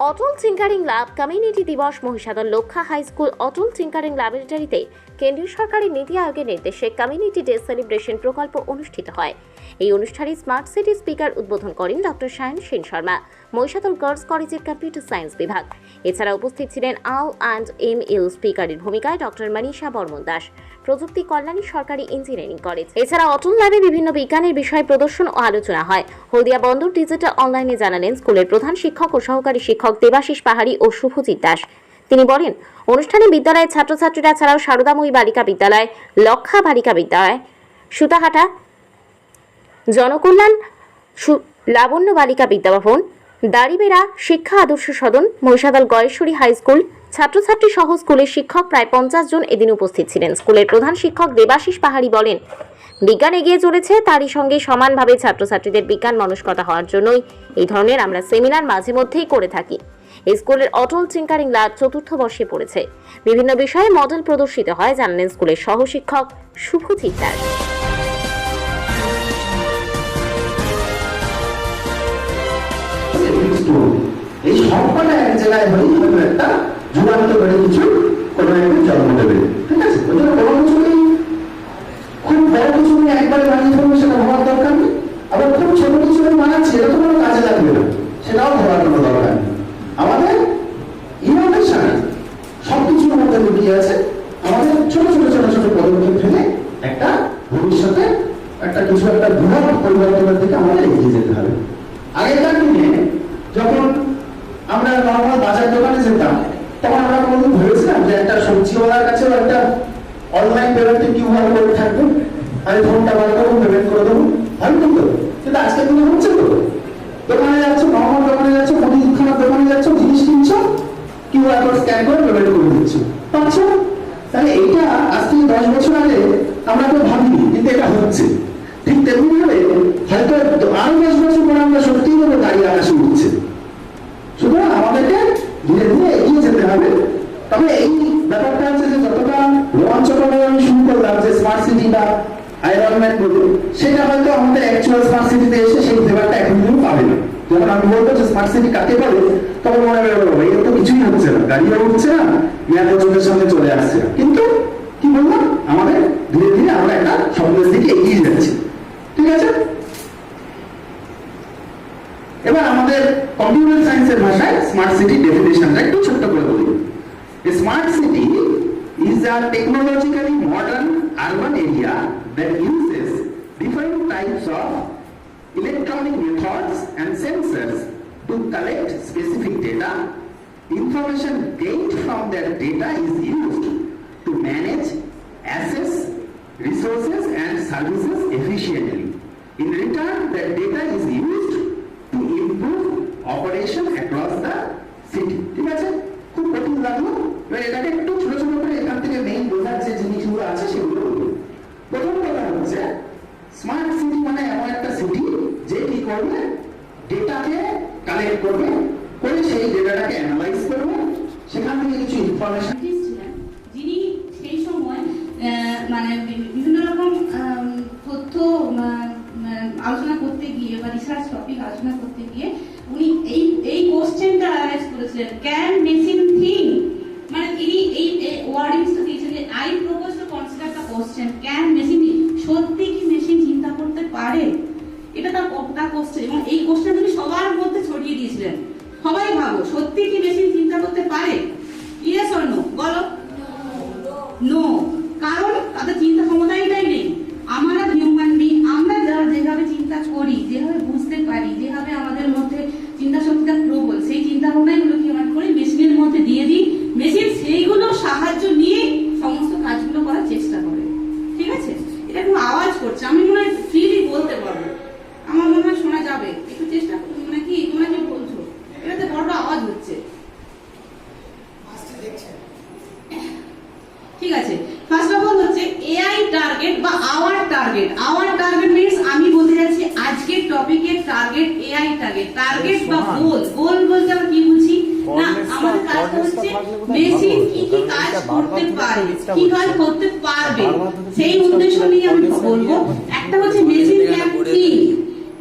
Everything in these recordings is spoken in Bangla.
অটল টিঙ্কারিং ল্যাব কমিউনিটি দিবস Mahishadal Laksha high school Atal tinkering ল্যাবরেটরিতে কেন্দ্রীয় সরকারের নীতি আয়োগের নির্দেশে কমিউনিটি ডে সেলিব্রেশন প্রকল্প অনুষ্ঠিত হয়। এই অনুষ্ঠানে স্মার্ট সিটি স্পিকার উদ্বোধন করেন ডক্টর সায়ন সেন শর্মা, মহিষাদল গার্লস কলেজের কম্পিউটার সায়েন্স বিভাগ। এছাড়া উপস্থিত ছিলেন আল অ্যান্ড এম এল স্পিকারের ভূমিকায় ডক্টর মনীষা বর্মন দাস। প্রযুক্তি কল্যাণী সরকারি ইঞ্জিনিয়ারিং কলেজ। এছাড়া অটল ল্যাবে বিভিন্ন বিজ্ঞানের বিষয়ে প্রদর্শন ও আলোচনা হয়। হলদিয়া বন্দর ডিজিটাল অনলাইনে জানালেন স্কুলের প্রধান শিক্ষক ও সহকারী শিক্ষক দেবাশিস পাহাড়ি ও শুভজিৎ দাস। তিনি বলেন, অনুষ্ঠানে বিদ্যালয়ের ছাত্রছাত্রীরা ছাড়াও সারদাময়ী বালিকা বিদ্যালয়, লক্ষা বালিকা বিদ্যালয়, সুতাহাটা, জনকল্যাণ লাবণ্য বালিকা বিদ্যাভবন দাড়িবেড়া শিক্ষা আদর্শ সদন, মহিষাদল গয়েশ্বরী হাই স্কুল, ছাত্রছাত্রী সহ স্কুলের শিক্ষক প্রায় পঞ্চাশ জন এদিন উপস্থিত ছিলেন। স্কুলের প্রধান শিক্ষক দেবাশিস পাহাড়ি বলেন বিজ্ঞান এগিয়ে চলেছে, তারই সঙ্গে সমানভাবে ছাত্রছাত্রীদের বিজ্ঞান মনস্কতা হওয়ার জন্যই এই ধরনের আমরা সেমিনার মাঝে মধ্যেই করে থাকি। স্কুলের অটল টিঙ্কারিং ল্যাব চতুর্থ বর্ষে পড়েছে। বিভিন্ন বিষয়ে মডেল প্রদর্শিত হয়, জানলেন স্কুলের সহশিক্ষক শুভজিৎ দাস এই সবকটা এক জায়গায় হলেই হয়তো একটা কিছু কোনো একটা জন্ম দেবে। ঠিক আছে ওই জন্য কোনো কিছুকেই খুব বড় কিছু নিয়ে একবারে বানিয়ে ফেলব সেটা ভাবার দরকার নেই আবার খুব ছোট কিছু নিয়ে বানাচ্ছি এটা তো কোনো কাজে লাগবে না সেটাও ভাবার কোনো দরকার নেই আমাদের ইনোভেশন সব কিছুর মধ্যে লুকিয়ে আছে আমাদের ছোট ছোট ছোট ছোট পদক্ষেপ ফেলে একটা ভবিষ্যতে একটা কিছু একটা বৃহৎ পরিবর্তনের দিকে আমাদের এগিয়ে যেতে হবে আগেকার দিনে যখন আমরা নর্মাল বাজার দোকানে যেতাম তখন আমরা কোনোদিন ভেবেছিলাম যে একটা কাছেও একটা অনলাইন পেমেন্টে কিউআর কোড থাকবে। আমি ফোনটা বার করব পেমেন্ট করে দেবো ভাবি তো কিন্তু আজকের দিনে হচ্ছে তো দোকানে যাচ্ছ নর্মাল দোকানে যাচ্ছ মুদিখানার দোকানে যাচ্ছ, জিনিস কিনছো কিউআর কোড স্ক্যান করে পেমেন্ট করে দিচ্ছ। পাচ্ছ? তাহলে এইটা আজ থেকে দশ বছর আগে আমরা তো ভাবিনি, কিন্তু এটা হচ্ছে। ঠিক তেমনি ভাবে হয়তো আরও দশ বছর পরে আমরা সত্যিই কোনো গাড়ি আকাশে উঠছে সুতরাং আমাদেরকে ধীরে ধীরে এগিয়ে যেতে হবে। তবে এই ব্যাপারটা হচ্ছে যে যতটা রোমাঞ্চকর আমি শুরু করলাম যে স্মার্ট সিটি বা আইরনম্যান বলে সেটা হয়তো আমাদের অ্যাকচুয়াল স্মার্ট সিটিতে এসে সেই ফ্লেভারটা এখন কিন্তু পাবে না। যখন আমি বলব যে স্মার্ট সিটি কাকে বলে, তখন মনে হবে বাবা এর তো কিছুই হচ্ছে না। গাড়িও উঠছে না মেয়াদ চোখের সামনে চলে আসছে কিন্তু কি বললাম? আমাদের ধীরে ধীরে আমরা একটা স্বপ্নের দিকে এগিয়ে যাচ্ছি। ঠিক আছে? এবার আমাদের কম্পিউটার সায়েন্সের ভাষায় স্মার্ট সিটি ডেফিনেশনটা একটু ছোট্ট করে বলি। A Smart city is a technologically modern urban area that uses different types of electronic methods and sensors to collect specific data. Information gained from that data is used to manage, assess resources and services efficiently. In return, that data is used to improve operation করবে, করে সেই ডেটাটাকে অ্যানালাইজ করবে, সেখান থেকে কিছু ইনফরমেশন যিনি সেই সময় মানে বিভিন্ন রকম তথ্য আলোচনা করতে গিয়ে বা রিসার্চ টপিক আলোচনা করতে গিয়ে উনি এই এই কোশ্চেনটা অ্যানালাইজ করেছিলেন। ক্যান মেশিন থিঙ্ক মানে তিনি এই ওয়ার্ডিংসটা দিয়েছেন যে I propose to consider the question can তার কোশ্চেন এবং এই কোশ্চেন তুমি সবার মধ্যে ছড়িয়ে দিয়েছিলেন। সবাই ভাবো, সত্যি কি মেশিন চিন্তা করতে পারে? ইয়েস অর নো বলো। নো কারণ তাদের চিন্তা ক্ষমতাটাই নেই আমরা হিউম্যান বিং আমরা যারা যেভাবে চিন্তা করি যেভাবে বুঝতে পারি যেভাবে আমাদের মধ্যে চিন্তা শক্তিটা প্রবল সেই চিন্তা ভাবনাগুলো কি আমরা করি মেশিনের মধ্যে দিয়ে দিই মেশিন সেইগুলো সাহায্য নিয়ে সমস্ত কাজগুলো করার চেষ্টা করে ঠিক আছে এটা কোনো আওয়াজ করছে আমি মনে হয় ফ্রিলি বলতে পারব আমার মনে হয় শোনা যাবে একটু চেষ্টা করুন মানে কি তোমরা কি বলছো এটাতে বড় আওয়াজ হচ্ছে ঠিক আছে ফার্স্ট অফ অল হচ্ছে এআই টার্গেট বা our target our target means আমি বলতে যাচ্ছি আজকের টপিকের টার্গেট এআই টার্গেট টার্গেট বা গোল গোল বলতে আমরা কি বুঝি না আমাদের কাজটা হচ্ছে মেশিন কি কি কাজ করতে পারে কি কাজ করতে পারবে। সেই উদ্দেশ্য নিয়ে আমি বলব। একটা হচ্ছে machine can think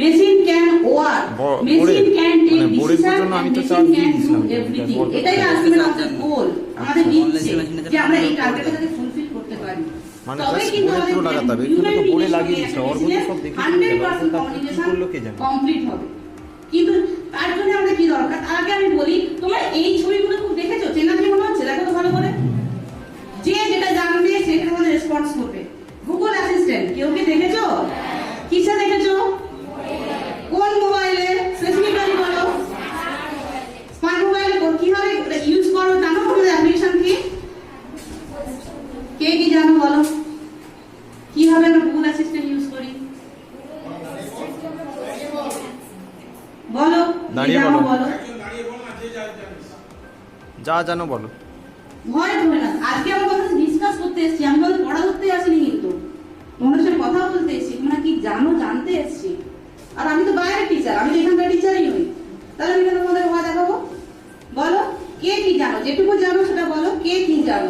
machine can work machine can take মানে decision and machine can do everything এটাই চার্জ আলটিমেট আমাদের গোল আমাদের আচ্ছা, online machine যে আমরা এই চালানো টার্গেটটা যাতে ফুলফিল করতে পারি। মানে তবে just কিন্তু বোর্ডে পুরো লাগাতে হবে। এগুলো তো বোর্ডে লাগিয়ে দিচ্ছে, ওর মধ্যে সব দেখিয়ে দিচ্ছে, হান্ড্রেড এবার পার্সেন্ট ওটা কি কমিউনিকেশন করল কে জানে। কমপ্লিট হবে। কিন্তু তার জন্য আমাদের কি দরকার? আগে আমি বলি তোমরা এই ছবিগুলো খুব চেনা চেনা মনে হচ্ছে দেখো তো ভালো করে যে যেটা জানবে রেসপন্স করবে। গুগল অ্যাসিস্ট্যান্ট কেউ কি দেখেছ? কিসে দেখেছ? কোন মোবাইলে স্পেসিফিক্যালি বলো। স্মার্ট মোবাইলে কীভাবে ইউজ করো জানো তোমাদের অ্যাপ্লিকেশন কি? কে কি জানো বলো? কীভাবে আমরা গুগল অ্যাসিস্ট্যান্ট ইউজ করি? বলো দাঁড়িয়ে বলো। বলো। যা জানো বলো। ভয় ধরে না। আজকে আমার করতে এসেছি, আমি তোমাদের পড়া ধরতে আসিনি কিন্তু। সাথে কথা বলতে এসেছি, তোমরা কি জানো, জানতে এসেছি। আর আমি তো বাইরের টিচার আমি তো এখানকার টিচারই নই। তাহলে আমি তোমাদের ভয় দেখাবো? বলো, কে কি জানো? যেটুকু জানো সেটা বলো, কে কি জানো?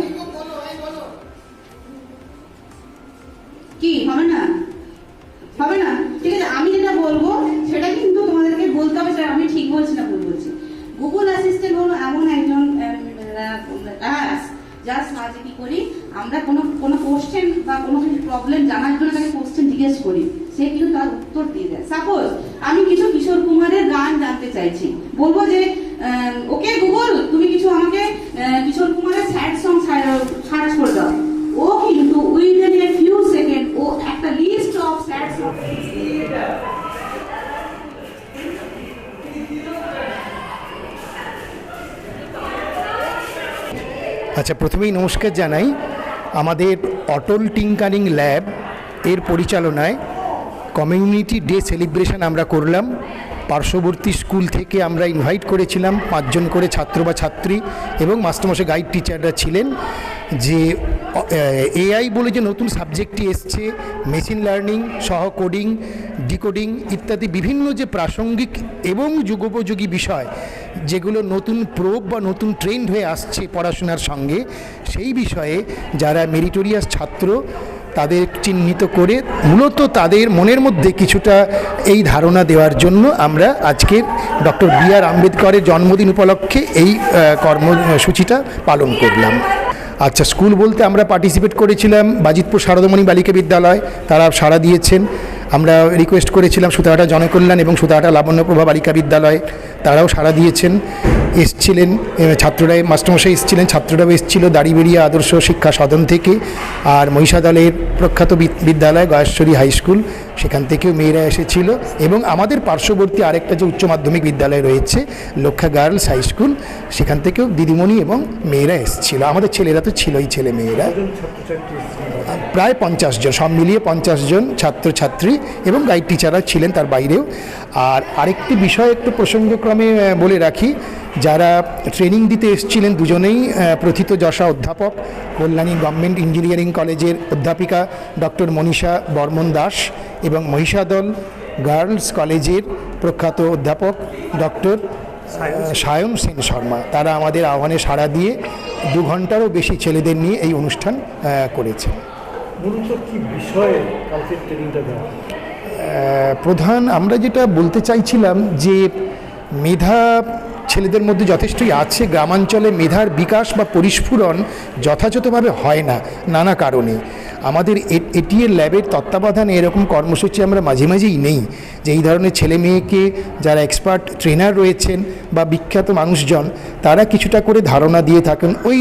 কি, হবে না? হবে না? ঠিক আছে, আমি যেটা বলব, সেটা কিন্তু তোমাদেরকে বলতে হবে, সেটা আমি ঠিক বলছি না ভুল বলছি। গুগল অ্যাসিস্ট্যান্ট হলো এমন একজন যার সাহায্যে কি করি? আমরা কোনো কোনো কোশ্চেন বা কোনো কিছু প্রবলেম জানার জন্য তাকে কোশ্চেন জিজ্ঞেস করি। সে কিন্তু তার উত্তর দিয়ে দেয়। সাপোজ আমি কিছু কিশোর কুমারের গান জানতে চাইছি। বলব যে ওকে গুগল তুমি কিছু আমাকে কিশোর কুমারের স্যাড সং সার্চ করে দাও। ও কিন্তু উইদিন এ ফিউ সেকেন্ড ও একটা লিস্ট অফ স্যাড সং আচ্ছা প্রথমেই নমস্কার জানাই। আমাদের অটল টিঙ্কারিং ল্যাব এর পরিচালনায় কমিউনিটি ডে সেলিব্রেশন আমরা করলাম। পার্শ্ববর্তী স্কুল থেকে আমরা ইনভাইট করেছিলাম পাঁচজন করে ছাত্র বা ছাত্রী এবং মাস্টারমশাই গাইড টিচাররা ছিলেন যে এআই বলে যে নতুন সাবজেক্টটি এসছে, মেশিন লার্নিং সহ কোডিং ডিকোডিং ইত্যাদি বিভিন্ন যে প্রাসঙ্গিক এবং যুগোপযোগী বিষয়, যেগুলো নতুন প্রোব বা নতুন ট্রেন্ড হয়ে আসছে পড়াশোনার সঙ্গে, সেই বিষয়ে যারা মেরিটোরিয়াস ছাত্র, তাদের চিহ্নিত করে মূলত তাদের মনের মধ্যে কিছুটা এই ধারণা দেওয়ার জন্য আমরা আজকের ডক্টর বি আর আম্বেদকরের জন্মদিন উপলক্ষে এই কর্মসূচিটা পালন করলাম। আচ্ছা স্কুল বলতে আমরা পার্টিসিপেট করেছিলাম বাজিতপুর শারদামণি বালিকা বিদ্যালয়, তারা সাড়া দিয়েছেন। আমরা রিকোয়েস্ট করেছিলাম সুতাহাটা জনকল্যাণ এবং সুতাহাটা লাবণ্যপ্রভা বালিকা বিদ্যালয়, তারাও সাড়া দিয়েছেন। এসছিলেন ছাত্ররা মাস্টারমশাই এসেছিলেন, ছাত্ররাও এসেছিল দাড়িবেড়িয়া আদর্শ শিক্ষা সদন থেকে আর মহিষাদলের প্রখ্যাত বিদ- বিদ্যালয় গয়েশ্বরী হাই স্কুল, সেখান থেকেও মেয়েরা এসেছিল এবং আমাদের পার্শ্ববর্তী আরেকটা যে উচ্চ মাধ্যমিক বিদ্যালয় রয়েছে, লক্ষা গার্লস হাই স্কুল, সেখান থেকেও দিদিমণি এবং মেয়েরা এসেছিল। আমাদের ছেলেরা তো ছিলই, ছেলে মেয়েরা। প্রায় পঞ্চাশ জন সব মিলিয়ে পঞ্চাশ জন ছাত্রছাত্রী এবং গাইড টিচাররা ছিলেন তার বাইরেও। আর আরেকটি বিষয় একটু প্রসঙ্গক্রমে বলে রাখি যারা ট্রেনিং দিতে এসেছিলেন দুজনেই প্রথিত যশা অধ্যাপক কল্যাণী গভর্নমেন্ট ইঞ্জিনিয়ারিং কলেজের অধ্যাপিকা ডক্টর মনীষা বর্মন দাস এবং মহিষাদল গার্লস কলেজের প্রখ্যাত অধ্যাপক ডক্টর সায়ন সেন শর্মা। তারা আমাদের আহ্বানে সাড়া দিয়ে দু ঘন্টারও বেশি ছেলেদের নিয়ে এই অনুষ্ঠান আহ, করেছেন। প্রধান, আমরা যেটা বলতে চাইছিলাম যে মেধা ছেলেদের মধ্যে যথেষ্টই আছে, গ্রামাঞ্চলে মেধার বিকাশ বা পরিস্ফুরণ যথাযথভাবে হয় না, নানা কারণে। আমাদের এটিএর ল্যাবের তত্ত্বাবধানে এরকম কর্মসূচি আমরা মাঝে মাঝেই নেই যে এই ধরনের ছেলে মেয়েকে যারা এক্সপার্ট ট্রেনার রয়েছেন বা বিখ্যাত মানুষজন, তারা কিছুটা করে ধারণা দিয়ে থাকেন ওই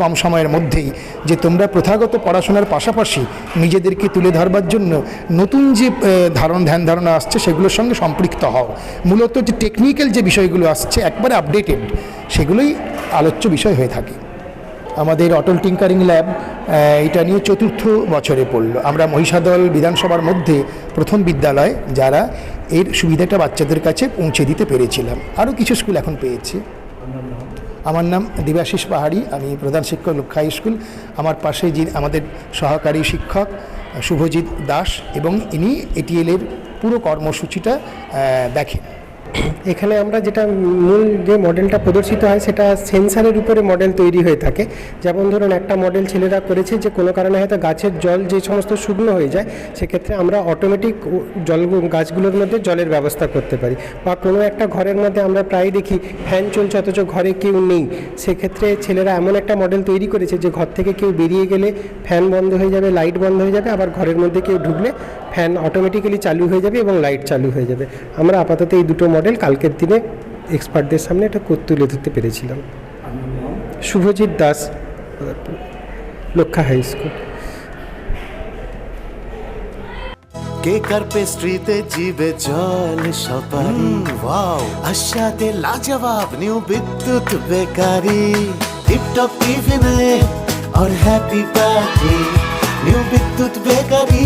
কম সময়ের মধ্যেই যে তোমরা প্রথাগত পড়াশোনার পাশাপাশি নিজেদেরকে তুলে ধরবার জন্য নতুন যে ধারণ, ধ্যান ধারণা আসছে সেগুলোর সঙ্গে সম্পৃক্ত হও। মূলত যে টেকনিক্যাল যে বিষয়গুলো আসছে, একবারে আপডেটেড সেগুলোই আলোচ্য বিষয় হয়ে থাকে। আমাদের অটল টিঙ্কারিং ল্যাব এটা নিয়ে চতুর্থ বছরে পড়ল। আমরা মহিষাদল বিধানসভার মধ্যে প্রথম বিদ্যালয়, যারা এর সুবিধাটা বাচ্চাদের কাছে পৌঁছে দিতে পেরেছিলাম। আরও কিছু স্কুল এখন পেয়েছে। আমার নাম দেবাশিস পাহাড়ি, আমি প্রধান শিক্ষক লক্ষ্য হাই স্কুল। আমার পাশে যিনি, আমাদের সহকারী শিক্ষক, শুভজিৎ দাস এবং ইনি এটিএলের পুরো কর্মসূচিটা দেখেন। এখানে আমরা যেটা মূল যে মডেলটা প্রদর্শিত হয়, সেটা সেন্সারের উপরে মডেল তৈরি হয়ে থাকে। যেমন ধরুন, একটা মডেল ছেলেরা করেছে যে কোনো কারণে হয়তো গাছের জল যে সমস্ত শুকনো হয়ে যায়, সেক্ষেত্রে আমরা অটোমেটিক জল গাছগুলোর মধ্যে জলের ব্যবস্থা করতে পারি। বা কোনো একটা ঘরের মধ্যে আমরা প্রায় দেখি, ফ্যান চলছে, অথচ ঘরে কেউ নেই। সেক্ষেত্রে ছেলেরা এমন একটা মডেল তৈরি করেছে যে ঘর থেকে কেউ বেরিয়ে গেলে ফ্যান বন্ধ হয়ে যাবে, লাইট বন্ধ হয়ে যাবে, আবার ঘরের মধ্যে কেউ ঢুকলে ফ্যান অটোমেটিক্যালি চালু হয়ে যাবে এবং লাইট চালু হয়ে যাবে আমরা আপাতত এই দুটো মডেল কালকের দিনে এক্সপার্টদের সামনে এটা কর- তুলে ধরতে পেরেছিলাম শুভজিৎ দাস লক্ষা হাই স্কুল কেকার পেস্ট্রিতে জিবে জল সপারি ওয়াও আশাতে লাজবাব নিউ বিদ্যুৎ বেকারি টিপটপ টিফিনে और happy party new Bidyut bakery